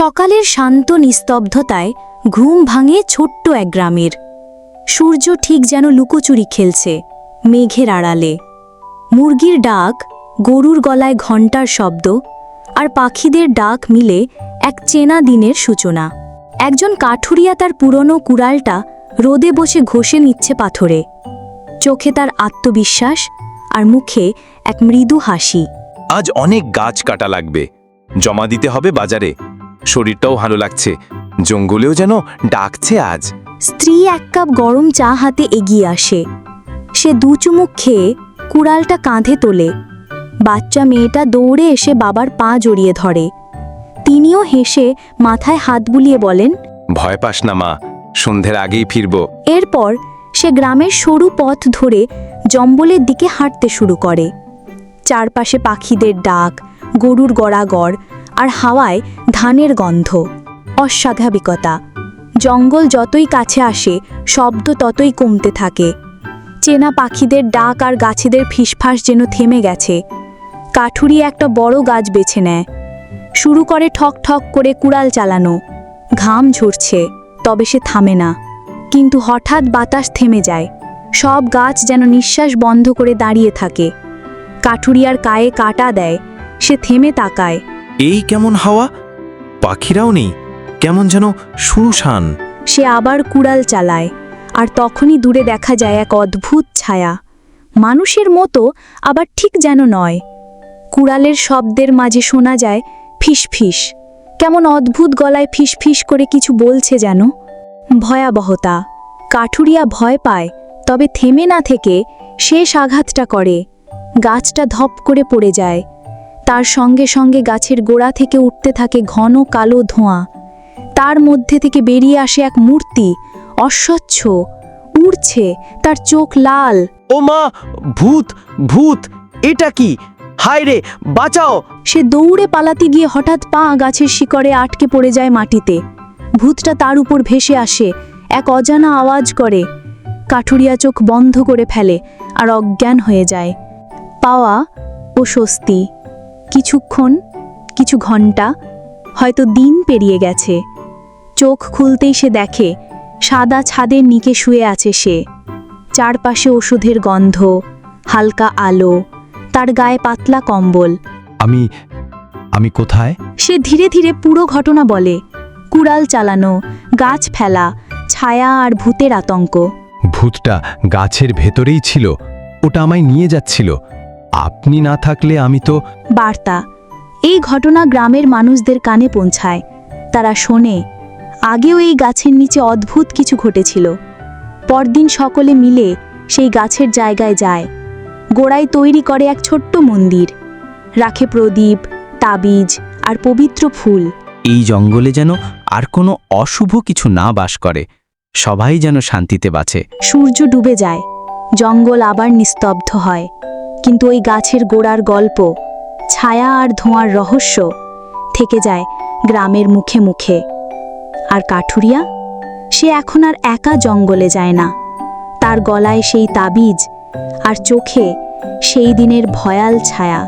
সকালের শান্ত নিস্তব্ধতায় ঘুম ভাঙে ছোট্ট এক গ্রামের। সূর্য ঠিক যেন লুকোচুরি খেলছে, মেঘের আড়ালে। মুরগির ডাক, গরুর গলায় ঘণ্টার শব্দ আর পাখিদের ডাক মিলে এক চেনা দিনের সূচনা। একজন কাঠুরিয়া তার পুরনো কুড়ালটা রোদে বসে ঘষে নিচ্ছে পাথরে। চোখে তার আত্মবিশ্বাস আর মুখে এক মৃদু হাসি। আজ অনেক গাছ কাটা লাগবে। জমা দিতে হবে বাজারে। শরীরটাও ভালো লাগছে। জঙ্গলেও যেন ডাকছে আজ। স্ত্রী এক কাপ গরম চা হাতে এগিয়ে আসে। সে দু চুমুক খেয়ে কুড়ালটা কাঁধে তোলে। বাচ্চা মেয়েটা দৌড়ে এসে বাবার পা জড়িয়ে ধরে। তিনিও হেসে মাথায় হাত বুলিয়ে বলেন ভয় পাস না মা সন্ধ্যের আগেই ফিরব। এরপর সে গ্রামের সরু পথ ধরে জম্বলের দিকে হাঁটতে শুরু করে। চারপাশে পাখিদের ডাক গরুর গড়াগড় আর হাওয়ায় ধানের গন্ধ, অস্বাভাবিকতা। জঙ্গল যতই কাছে আসে, শব্দ ততই কমতে থাকে। চেনা পাখিদের ডাক আর গাছেদের ফিসফাস যেন থেমে গেছে। কাঠুরি একটা বড় গাছ বেছে নেয়। শুরু করে ঠক ঠক করে কুড়াল চালানো। ঘাম ঝরছে, তবে সে থামে না। কিন্তু হঠাৎ বাতাস থেমে যায়। সব গাছ যেন নিঃশ্বাস বন্ধ করে দাঁড়িয়ে থাকে। কাঠুরিয়ার কায়ে কাটা দেয়। সে থেমে তাকায়। এই কেমন হাওয়া? পাখিরাও নেই, কেমন যেন শুনশান সে আবার কুড়াল চালায়, আর তখনই দূরে দেখা যায় এক অদ্ভুত ছায়া। মানুষের মতো আবার ঠিক যেন নয়। কুড়ালের শব্দের মাঝে শোনা যায় ফিসফিস। কেমন অদ্ভুত গলায় ফিসফিস করে কিছু বলছে যেন। ভয়াবহতা। কাঠুরিয়া ভয় পায়, তবে থেমে না থেকে শেষ আঘাতটা করে। গাছটা ধপ করে পড়ে যায় তার সঙ্গে সঙ্গে গাছের গোড়া থেকে উঠতে থাকে ঘন কালো ধোঁয়া। তার মধ্যে থেকে বেরিয়ে আসে এক মূর্তি। অস্বচ্ছ। উড়ছে। তার চোখ লাল। ও মা ভূত ভূত এটা কি? হায় রে বাঁচাও! সে দৌড়ে পালাতে গিয়ে হঠাৎ পা গাছের শিকড়ে আটকে পড়ে যায় মাটিতে। ভূতটা তার উপর ভেসে আসে। এক অজানা আওয়াজ করে। কাঠুরিয়া চোখ বন্ধ করে ফেলে আর অজ্ঞান হয়ে যায়। পাওয়া ও স্বস্তি। কিছুক্ষণ কিছু ঘণ্টা হয়তো দিন পেরিয়ে গেছে। চোখ খুলতেই সে দেখে সাদা ছাদের নিকে শুয়ে আছে সে। চারপাশে ওষুধের গন্ধ হালকা আলো তার গায়ে পাতলা কম্বল। আমি আমি কোথায়? সে ধীরে ধীরে পুরো ঘটনা বলে। কুড়াল চালানো গাছ ফেলা ছায়া আর ভূতের আতঙ্ক। ভূতটা গাছের ভেতরেই ছিল। ওটা আমায় নিয়ে যাচ্ছিল। আপনি না থাকলে আমি তো বার্তা এই ঘটনা গ্রামের মানুষদের কানে পৌঁছায়। তারা শোনে আগেও এই গাছের নিচে অদ্ভুত কিছু ঘটেছিল। পরদিন সকলে মিলে সেই গাছের জায়গায় যায়। গোড়ায় তৈরি করে এক ছোট্ট মন্দির। রাখে প্রদীপ তাবিজ আর পবিত্র ফুল। এই জঙ্গলে যেন আর কোনো অশুভ কিছু না বাস করে। সবাই যেন শান্তিতে বাঁচে। সূর্য ডুবে যায়। জঙ্গল আবার নিস্তব্ধ হয়। কিন্তু ওই গাছের গোড়ার গল্প, ছায়া আর ধোঁয়ার রহস্য থেকে যায় গ্রামের মুখে মুখে। আর কাঠুরিয়া? সে এখন আর একা জঙ্গলে যায় না। তার গলায় সেই তাবিজ আর চোখে সেই দিনের ভয়াল ছায়া।